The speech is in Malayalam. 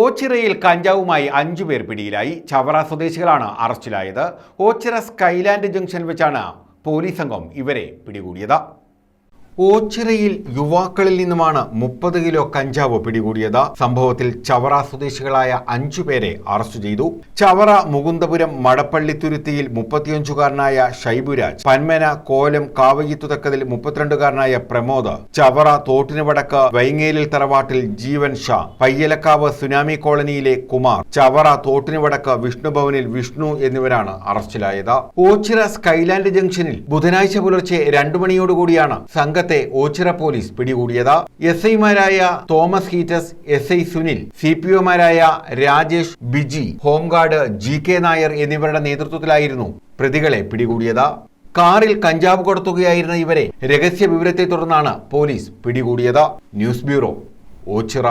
ഓച്ചിറയിൽ കഞ്ചാവുമായി അഞ്ചു പേർ പിടിയിലായി. ചവറ സ്വദേശികളാണ് അറസ്റ്റിലായത്. ഓച്ചിറ സ്കൈലാൻഡ് ജംഗ്ഷൻ വെച്ചാണ് പോലീസ് സംഘം ഇവരെ പിടികൂടിയത്. ഓച്ചിറയിൽ യുവാക്കളിൽ നിന്നുമാണ് മുപ്പത് കിലോ കഞ്ചാവ് പിടികൂടിയത്. സംഭവത്തിൽ ചവറ സ്വദേശികളായ അഞ്ചു പേരെ അറസ്റ്റ് ചെയ്തു. ചവറ മുകുന്ദപുരം മടപ്പള്ളി തുരുത്തിയിൽ മുപ്പത്തിയഞ്ചുകാരനായ ഷൈബുരാജ് പന്മന കോലം കാവയിത്തുതക്കതിൽ മുപ്പത്തിരണ്ടുകാരനായ പ്രമോദ് ചവറ തോട്ടിന് വടക്ക് വൈങ്ങേലിൽ തറവാട്ടിൽ ജീവൻ ഷാ പയ്യലക്കാവ് സുനാമി കോളനിയിലെ കുമാർ ചവറ തോട്ടിന് വടക്ക് വിഷ്ണുഭവനിൽ വിഷ്ണു എന്നിവരാണ് അറസ്റ്റിലായത്. ഓച്ചിറ സ്കൈലാൻഡ് ജംഗ്ഷനിൽ ബുധനാഴ്ച പുലർച്ചെ രണ്ടു മണിയോടുകൂടിയാണ് സംഘത്തെ ഓച്ചിറ പോലീസ് പിടികൂടിയത് എസ് ഐമാരായ Thomas ഹീറ്റസ് S I Sunil C P ഒമാരായ Rajesh Biji home guard G K Nair എന്നിവരുടെ നേതൃത്വത്തിലായിരുന്നു പ്രതികളെ പിടികൂടിയത്. കാറിൽ കഞ്ചാവ് കൊടുത്തുകയായിരുന്ന ഇവരെ രഹസ്യ വിവരത്തെ തുടർന്നാണ് പോലീസ് പിടികൂടിയത്. News bureau Ochira.